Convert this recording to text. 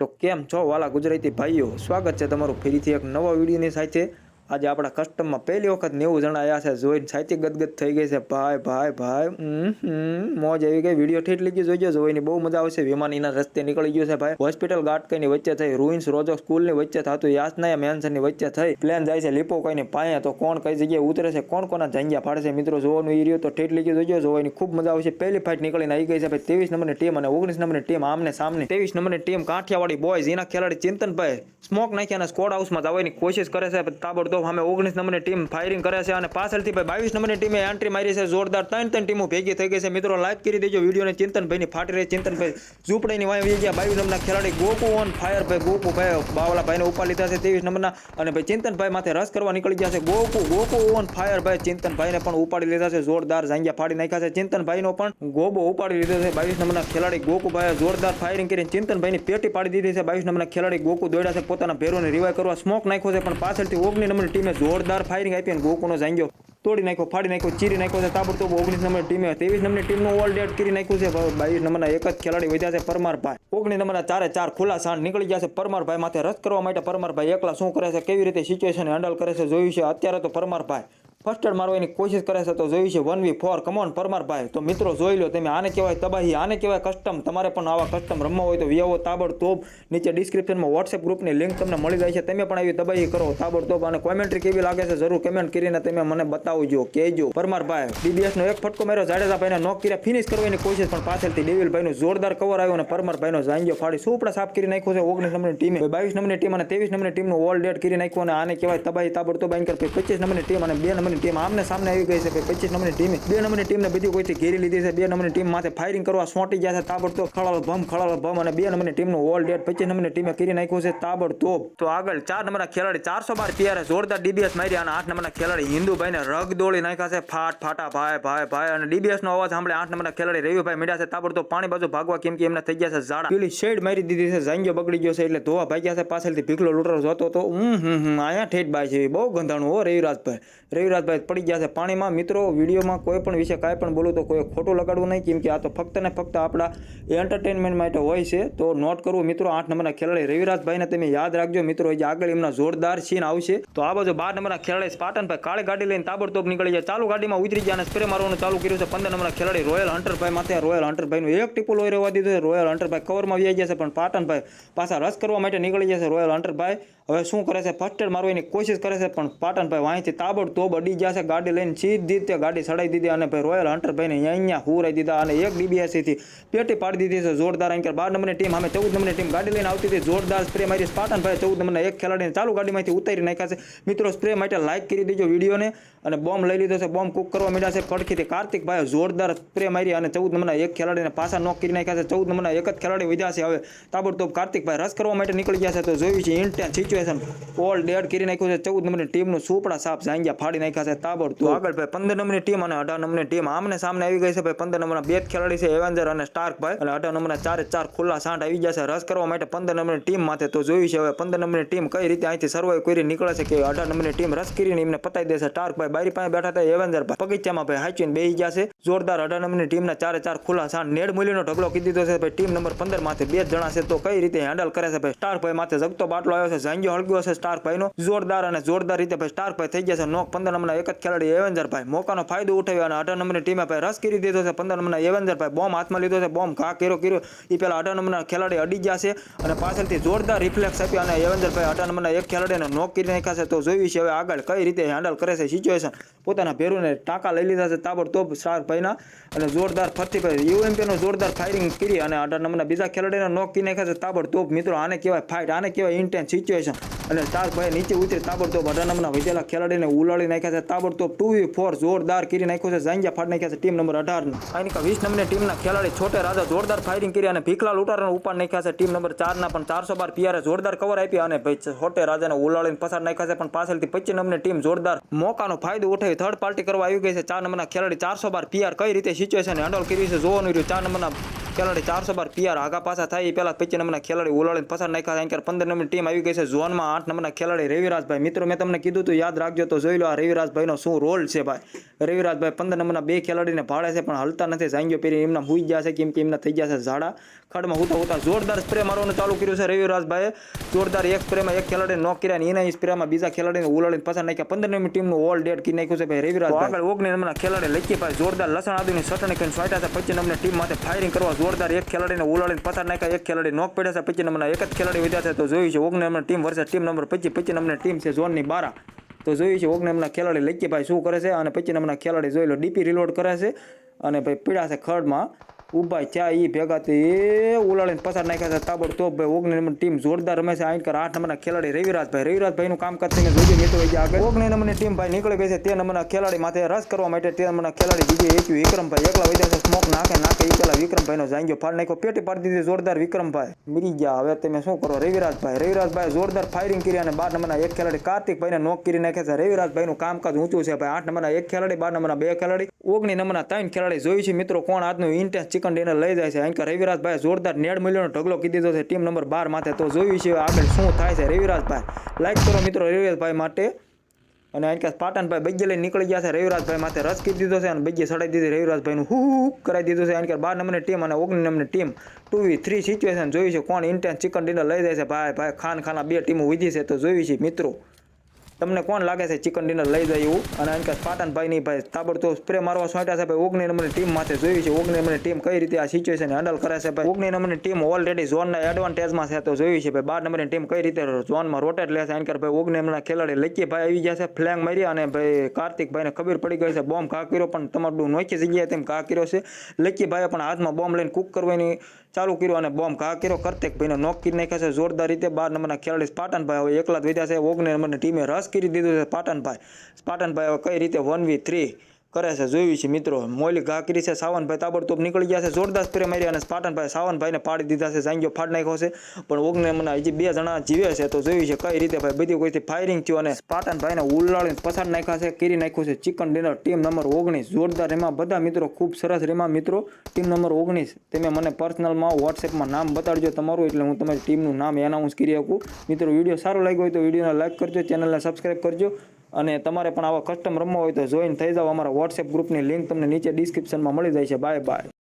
તો કેમ છો? વાલા ગુજરાતી ભાઈઓ સ્વાગત છે તમારું ફરીથી એક નવા વિડીયોની સાથે. આજે આપણા કસ્ટમમાં પહેલી વખત નેવું જણા આવ્યા છે, જોઈને સાચી ગદગદ થઈ ગઈ છે. ભાઈ ભાઈ ભાઈ મોજ આવી ગઈ વીડિયો ઠેઠ લીધી જોઈજો જોઈની બહુ મજા આવશે. વિમાનીના રસ્તે નીકળી ગયો છે ભાઈ. હોસ્પિટલ ગાટકઈની વચ્ચે થઈ રૂઇન્સ રોજો સ્કૂલની વચ્ચે થતું યાસના મેન્શનની વચ્ચે થઈ. પ્લેન જાય છે લીપો કઈને પાયા તો કોણ કઈ જગ્યાએ ઉતરે છે, કોણ કોના જંગ્યા છે. મિત્રો, જોવાનું એ રહ્યું તો ઠેઠ લીધી જોઈજો જોવાની ખૂબ મજા આવશે. પહેલી ફાઇટ નીકળીને આવી ગઈ છે ભાઈ. ત્રેવીસ નંબરની ટીમ અને ઓગણીસ નંબરની ટીમ આમને સામને. ત્રેવીસ નંબરની ટીમ કાઠિયાવાડી બોયઝ એના ખેલાડી ચિંતનભાઈ સ્મોક નાખ્યા અને સ્કોડ હાઉસમાં જવાની કોશિશ કરે છે. તાબડતોબ સામે ઓગણીસ નંબરની ટીમ ફાયરિંગ કરે છે અને પાછળથી ભાઈ બાવીસ નંબરની ટીમે એન્ટ્રી મારી છે. જોરદાર ત્રણ ત્રણ ટીમો ભેગી થઈ ગઈ છે. મિત્રો લાઈક કરી દેજો. વિડીયોને ચિંતનભાઈની ફાટી રહી. ચિંતનભાઈ ઝૂંપડીની વાય ગયા. બાવીસ નંબરના ખેલાડી ગોકુ ઓન ફાયર ભાઈ ગોકુ ભાઈ બાવલા ભાઈને ઉપા લીધા છે ત્રેવીસ નંબરના. અને ભાઈ ચિંતનભાઈ માથે રસ કરવા નીકળી ગયા છે. ગોકુ ગોકુ ઓન ફાયર ભાઈ ચિંતનભાઈને પણ ઉપાડી લીધા છે. જોરદાર ઝાંગ્યા ફાડી નાખ્યા છે. ચિંતનભાઈનો પણ ગોબો ઉપાડી લીધો છે. બાવીસ નંબરના ખેલાડી ગોકુભાઈએ જોરદાર ફાયરિંગ કરીને ચિંતનભાઈની પેટી પાડી દીધી છે. બાવીસ નંબરના ખેલાડી ગોકુ દોડ્યા છે. પોતાના ભેરોને રિવાય કરવા સ્મોક નાખ્યો છે. પણ પાછળથી ઓગણી ટીમે જોરદાર ફાયરિંગ આપી અને ગોકુનો જાંગ્યો તોડી નાખ્યો, ફાડી નાખ્યો, ચીરી નાખ્યો છે, તાબડતોબ ઓગણીસ નંબર ટીમે. ત્રેવીસ નંબરની ટીમનું ઓલ ડેટ કરી નાખ્યું છે. બાવીસ નંબરના એક જ ખેલાડી વધ્યા છે, પરમારભાઈ. ઓગણીસ નંબરના ચારે ચાર ખુલ્લા સાંડ નીકળી ગયા છે. પરમારભાઈ માથે રસ કરવા માટે પરમારભાઈ એકલા શું કરે છે, કેવી રીતે સિચ્યુએશન હેન્ડલ કરે છે, જોયું છે. અત્યારે તો પરમારભાઈ ફર્સ્ટ એડ મારવાની કોશિશ કરે છે તો જોયું છે one V four come on પરમારભાઈ તો મિત્રો જોઈ લો તમે, આને કહેવાય તબાહી, આને કહેવાય કસ્ટમ તમારે પણ આવા કસ્ટમ રમવા હોય તો વિયાવો, તાબડતોબ. નીચે ડિસ્ક્રિપ્શનમાં વોટ્સએપ ગ્રુપની લિંક તમને મળી જાય છે. તમે પણ આવી તબાહી કરો, તાબડતોબ. અને કોમેન્ટ્રી કેવી લાગે છે જરૂર કમેન્ટ કરીને તમે મને બતાવજો, કહેજો. પરમારભાઈ ડીબીએસનો એક ફટકો માર્યો જાડેજાભાઈને નોક કર્યા ફિનિશ કરવાની કોશિશ પણ પાછળથી ડેવિલભાઈનું જોરદાર કવર આવ્યો અને પરમારભાઈનો જાંગ્યો ફાડી સુપડા સાફ કરી નાખ્યો છે ઓગણીસ નંબરની ટીમે બાવીસ નંબરની ટીમ અને ત્રેવીસ નંબરની ટીમનું ઓલ ડેટ કરી નાખ્યું અને આને કહેવાય તબાહી, તાબડતોબ એન્કર પચીસ નંબરની ટીમ અને બે નંબરની ટીમ આમને સામને આવી ગઈ છે કે પચીસ નંબરની ટીમે બે નંબરની ટીમને બધી કોઈથી ઘેરી લીધી છે, બે નંબરની ટીમ માથે ફાયરિંગ કરવા સોંટી ગયા છે, તાબડતોબ ખળાલ ભમ ખળાલ ભમ અને બે નંબરની ટીમનું ઓલ ડેટ પચીસ નંબરની ટીમે કરી નાખ્યું છે, તાબડતોબ. તો આગળ ચાર નંબરના ખેલાડી ચારસો બાર પીઆર જોરદાર ડીબીએસ મારી અને આઠ નંબરના ખેલાડી હિન્દુભાઈને રગ દોડી નાખ્યા છે, ફાટ, ફાટા, ભાઈ ભાઈ ભાઈ અને ડીબીએસનો અવાજ સાંભળે આઠ નંબરના ખેલાડી રવિભાઈ મીડ્યા છે, તાબડતોબ પાણી બાજુ ભાગવા કેમ કે એમને થઈ ગયા છે ઝાડા. પેલી શેડ મારી દીધી છે જાંગીઓ બગડી ગયો છે, એટલે ધોવા ભાગ્યા છે, પાછળથી ભીખલો લૂંટરો જોતો તો હમ હમ હમ અહીંયા ઠેઠ બાય છે બહુ ગંધાણું હો, રવિરાજભાઈ. રવિરાજભાઈ પડી ગયા છે. પાણીમાં મિત્રો, વિડીયોમાં કોઈ પણ વિશે કાંઈ પણ બોલું તો કોઈ ખોટું લગાડવું નહીં, કેમ કે આ તો ફક્ત ને ફક્ત આપણા એન્ટરટેનમેન્ટ માટે હોય છે. તો નોટ કરવું મિત્રો, આઠ નંબરના ખેલાડી રવિરાજભાઈને તમે યાદ રાખજો. મિત્રો હજી આગળ એમના જોરદાર સીન આવશે. તો આ બાજુ બાર નંબરના ખેલાડી સ્પાટનભાઈ, કાળી ગાડી લઈને તાબડતોબ નીકળી જાય. ચાલુ ગાડીમાં ઉતરી ગયા અને સ્પ્રે મારવાનું ચાલુ કર્યું છે. પંદર નંબરના ખેલાડી રોયલ હન્ટરભાઈ માથે. રોયલ હન્ટરભાઈનું એક ટીપો લોહી રહેવા દીધું રોયલ હન્ટરભાઈ કવરમાં વ્યાઈ જશે પણ પાટણભાઈ પાછા રસ કરવા માટે નીકળી જશે રોયલ હન્ટરભાઈ હવે શું કરે છે? ફર્સ્ટ એડ મારવાની કોશિશ કરે છે, પણ પાટણભાઈ વાંચી તાબડતોબ અડી ગયા છે. ગાડી લઈને સીધી તે ગાડી સડાઈ દીધી અને ભાઈ રોયલ હન્ટરભાઈને અહીંયા અહીંયા હુરાઈ દીધા અને એક ડીબીએસસીથી પેટી પાડી દીધી છે જોરદાર. અંકર બાર નંબરની ટીમ, અમે ચૌદ નંબરની ટીમ ગાડી લઈને આવતી હતી. જોરદાર સ્પ્રે મારી પાટણભાઈ ચૌદ નંબરના એક ખેલાડીને ચાલુ ગાડીમાંથી ઉતારી નાખ્યા છે. મિત્રો, સ્પ્રે માટે લાઇક કરી દેજો વિડીયોને અને બોમ્બ લઈ લીધો છે. બોમ્બ કુક કરવા માંડ્યા છે. પડખીથી કાર્તિકભાઈ જોરદાર સ્પ્રે મારી અને ચૌદ નંબરના એક ખેલાડીને પાછા નોક કરી નાખ્યા છે. ચૌદ નંબરના એક જ ખેલાડી વધ્યા છે. હવે તાબડતોબ કાર્તિકભાઈ રસ કરવા માટે નીકળી ગયા છે. તો જોયું છે ઇન્ટેન્સ સિચ્યુએશન ઓલ ડેડ કરી નાખ્યું છે, ચૌદ નંબરની ટીમનું સુપડા સાપ જાંગ્યા ફાડી નાખ્યા છે તાબડતોબ આગળ ભાઈ પંદર નંબરની ટીમ અને અઢાર નંબરની ટીમ. આમને સામને આવી ગઈ છે ભાઈ, પંદર નંબરના બે જ ખેલાડી છે એવેન્જર અને સ્ટાર્ક ભાઈ. અને અઢાર નંબરના ચારે ચાર ખુલ્લા સાંઠ આવી ગયા છે, રસ કરવા માટે પંદર નંબરની ટીમ માથે તો જોયું છે. હવે પંદર નંબરની ટીમ કઈ રીતે અહીંથી સર્વાઈવ કરી નીકળે છે કે અઢાર નંબરની ટીમ રસ કરીને એમને પતાવી દેશે સ્ટાર્ક ભાઈ બારી પાસે બેઠા હતા એવેન્જર ભાઈ. બગીચામાં ભાઈ હાચીને બેસી ગયા છે. જોરદાર અઢાર નંબરની ટીમના ચારે ચાર ખુલ્લા સાંઠ. નેડ મૂલ્યનો ઢગલો કીધી દીધો છે ભાઈ. ટીમ નંબર પંદર માથે બે જ જણા છે, તો કઈ રીતે હેન્ડલ કરે છે ભાઈ? સ્ટાર્ક ભાઈ માથે જગતો બાટલો આવ્યો છે જાંગીઓ હળગ્યો છે સ્ટાર્ક ભાઈનો. જોરદાર અને જોરદાર રીતે ભાઈ સ્ટાર્ક ભાઈ થઈ ગયા છે. નોક પંદર નંબરના એક જ ખેલાડી એવેન્જર ભાઈ. મોકાનો ફાયદો ઉઠાવ્યો અને અઢાર નંબરની ટીમે ભાઈ રસ કરી દીધો છે. પંદર નંબરના એવેન્જર ભાઈ બોમ્બ હાથમાં લીધો છે. બોમ્બ ઘા કર્યો કર્યો. એ પેલા અઢાર નંબરના ખેલાડી અડી ગયા છે અને પાછળથી જોરદાર રિફ્લેક્સ આપી અને એવેન્જર ભાઈ અઢાર નંબરના એક ખેલાડીને નોક કરી નાખ્યા છે. તો જોયું છે હવે આગળ કઈ રીતે હેન્ડલ કરે છે સિચ્યુએશન પોતાના ભેરુને ટાંકા લઈ લીધા છે તાબડતોબ સ્ટાર ભાઈના અને જોરદાર ફરતી ભાઈ યુએમપીનો જોરદાર ફાયરિંગ કરી અને અઢાર નંબરના બીજા ખેલાડીને નોક કરી નાખ્યા છે. તાબડતોબ મિત્રો, આને કહેવાય ફાઇટ આને કહેવાય ઇન્ટેન્સ સિચ્યુએશન અને ચાર ભાઈ નીચે ઉતરી તાબડતોબ અઢાર વધેલા ખેલાડીને ઉલાડી નાખ્યા છે. તાબડતોબ ટુ વી ફોર જોરદાર કરી નાખ્યો છે. જાંગ્યા ફાડી નાખ્યા છે ટીમ નંબર અઢારના. આની કા વીસ નંબરની ટીમના ખેલાડી છોટે રાજા જોરદાર ફાયરિંગ કરી અને ભીખલાલ ઉતારાને ઉપર નાખ્યા છે. ટીમ નંબર ચારના પણ ચારસો બાર પીઆરે જોરદાર કવર આપ્યા અને ભાઈ છોટે રાજાને ઉલાડીને પસાર નાખ્યા છે. પણ પાછળથી પચીસ નંબરની ટીમ જોરદાર મોકાનો ફાયદો ઉઠાવી થર્ડ પાર્ટી કરવા આવી ગઈ છે. ચાર નંબરના ખેલાડી ચારસો બાર પીઆર કઈ રીતે સિચ્યુએશન હેન્ડલ કરી છે જોવાનું રહ્યું. ચાર નંબરના ખેલાડી ચારસો બાર પીઆર આગા પાછા થાય એ પહેલા પચીસ નંબરના ખેલાડી ઉલાડીને પસાર નાખ્યા છે કારણ કે પંદર નંબરની ટીમ આવી ગઈ છે. ઝોનમાં આઠ નંબરના ખેલાડી રવિરાજભાઈ. મિત્રો, મેં તમને કીધું હતું, યાદ રાખજો તો જોઈ લો આ રવિરાજભાઈનો શું રોલ છે ભાઈ. રવિરાજભાઈ પંદર નંબરના બે ખેલાડીને ભાડે છે, પણ હલતા નથી. જાંગીઓ પહેરી એમના હુઈ ગયા છે, કેમ કે એમના થઈ ગયા છે ઝાડા. ખડમાં હુતા હુતા જોરદાર સ્પ્રે મારવાનું ચાલુ કર્યું છે રવિરાજભાઈએ. જોરદાર એક સ્પ્રેમાં એક ખેલાડીને નોક કર્યા અને એના સ્પ્રેમાં બીજા ખેલાડીને ઉલાડીને પસાર નાખ્યા. પંદર નંબરની ટીમનું ઓલ ડેટ કરી નાખ્યું છે ભાઈ રવિરાજ આગળ ઓગણીસ નંબરના ખેલાડી લખીભાઈ જોરદાર લસણ આદુની સટણી કરીને સ્વાટ્યા છે. પચીસ નંબરની ટીમ માટે ફાયરિંગ કરવા જોરદાર એક ખેલાડીને ઉલાડીને પસાર નાખ્યા. એક ખેલાડી નોક પડ્યા છે. પચીસ નંબરના એક જ ખેલાડી વધ્યા તો જોયું છે ઓગણ નંબરની ટીમ વર્ષે ટીમ નંબર પચીસ. પચીસ નંબરની ટીમ છે ઝોનની બારા. તો જોયું છે ઓગણીસ નંબરના ખેલાડી લખીભાઈ શું કરે છે? અને પચીસ નંબરના ખેલાડી જોઈ લો, ડીપી રિલોડ કરે છે. અને ભાઈ પીડા છે ખડમાં. ઊભા ચા એ ભેગા તો એ ઉલાળીને પસાર નાખ્યા છે તાબડતોબ ભાઈ ઓગણી નંબર ટીમ જોરદાર રમે છે. આઈન કર આઠ નંબરના ખેલાડી રવિરાજભાઈ, રવિરાજભાઈનું કામકાજ તમે જોજો મિત્રો આગળ ઓગણી નંબરની ટીમ ભાઈ નીકળી ગઈ છે, તે નંબરના ખેલાડી માથે રસ કરવા માટે તે નંબરના ખેલાડી બીજે એક વિક્રમભાઈ એકલા વધ્યા છે સ્મોક નાખે નાખે એ પેલા વિક્રમભાઈનો જાંગ્યો ફાડ નાખ્યો, પેટી પાડી દીધી જોરદાર વિક્રમભાઈ. મરી ગયા, હવે તમે શું કરો, રવિરાજભાઈ? રવિરાજભાઈ જોરદાર ફાયરિંગ કરી અને બાર નંબરના એક ખેલાડી કાર્તિકભાઈને નોક કરી નાખે છે. રવિરાજભાઈનું કામકાજ ઊંચું છે, ભાઈ આઠ નંબરના એક ખેલાડી, બાર નંબરના બે ખેલાડી ઓગણી નંબરના ત્રણ ખેલાડી જોયું છે મિત્રો કોણ આજનું ઇન્ટેન્સ ચિકન એને લઈ જાય છે. અહીં રવિરાજભાઈ જોરદાર નેડ મૂલ્યનો ઢગલો કીધી દીધો છે ટીમ નંબર બાર માથે. તો જોયું છે આગળ શું થાય છે રવિરાજભાઈ. લાઈક કરો મિત્રો રવિરાજભાઈ માટે. અને અહીં પાટણભાઈ બગ્ગે લઈને નીકળી ગયા છે. રવિરાજભાઈ માથે રસ કીધી દીધો છે અને બગ્ગે સડાઈ દીધી. રવિરાજભાઈનું હુ કરાવી દીધું છે. અહીં બાર નંબરની ટીમ અને ઓગણીસ નંબરની team. Two v three situation જોયું છે. કોણ ઇન્ટેન્સ ચિકન ડિનર લઈ જાય છે? ભાઈ ભાઈ, ખાન ખાના બે ટીમો વિધી છે. તો જોયું છે મિત્રો. તમને કોણ લાગે છે ચિકન ડિનર લઈ જાય એવું? અને અંકિત પાટણભાઈની ભાઈ તાબડતોબ સ્પ્રે મારવા સોંટ્યા છે ભાઈ. ઓગણી નંબરની ટીમ માથે જોયું છે. ઓગણી નંબરની ટીમ કઈ રીતે આ સિચ્યુએશન હેન્ડલ કરે છે ભાઈ? ઓગણી નંબરની ટીમ ઓલરેડી ઝોનના એડવાન્ટેજમાં છે તો જોયું છે ભાઈ. બાર નંબરની ટીમ કઈ રીતે ઝોનમાં રોટેટ લે છે અંકર ભાઈ ઓગણી નંબરના ખેલાડી લકી ભાઈ આવી ગયા છે ફ્લેંગ મારી અને ભાઈ કાર્તિકભાઈને ખબર પડી ગઈ છે બોમ્બ કર્યો પણ તમારું નોખી જગ્યાએ તેમ કર્યો છે. ભાઈ પણ હાથમાં બોમ્બ લઈને કુક કરવાની ચાલુ કર્યું અને બોમ્બ ઘા કર્યો. ભાઈને નોક કરી નાખ્યા છે. જોરદાર રીતે બાર નંબરના ખેલાડી સ્પાટનભાઈ હવે એકલા જ વધ્યા છે. ઓગણીસ નંબરની ટીમે રસ કરી દીધું છે સ્પાટનભાઈ. સ્પાટનભાઈ હવે કઈ રીતે વન વી થ્રી? કરે છે, જોયું છે મિત્રો. મોલી ઘાકરી છે, સાવનભાઈ તાબડતોબ નીકળી ગયા છે, જોરદાર સ્પ્રે મારી અને પાટણભાઈ સાવનભાઈને પાડી દીધા છે જાંગીઓ ફાડ નાખ્યો છે. પણ ઓગને મને હજી બે જણા જીવે છે, તો જોયું છે કઈ રીતે ભાઈ બધી કોઈથી ફાયરિંગ થયું અને પાટણભાઈને ઉલાળીને પછાડ નાખ્યા છે, કરી નાખ્યું છે. ચિકન ડિનર ટીમ નંબર ઓગણીસ. જોરદાર એમાં બધા મિત્રો, ખૂબ સરસ રેમા મિત્રો. ટીમ નંબર ઓગણીસ. તમે મને પર્સનલમાં વોટ્સએપમાં નામ બતાડજો તમારું, એટલે હું તમારી ટીમનું નામ એનાઉન્સ કરી શકું. મિત્રો, વીડિયો સારો લાગ્યો હોય તો વિડીયોને લાઈક કરજો ચેનલને સબસ્ક્રાઈબ કરજો. અને તમારે પણ આવા કસ્ટમ રમવા હોય તો જોઈન થઈ જાઓ. અમારા વોટ્સએપ ગ્રુપની લિંક તમને નીચે ડિસ્ક્રિપ્શનમાં મળી જાય છે. Bye bye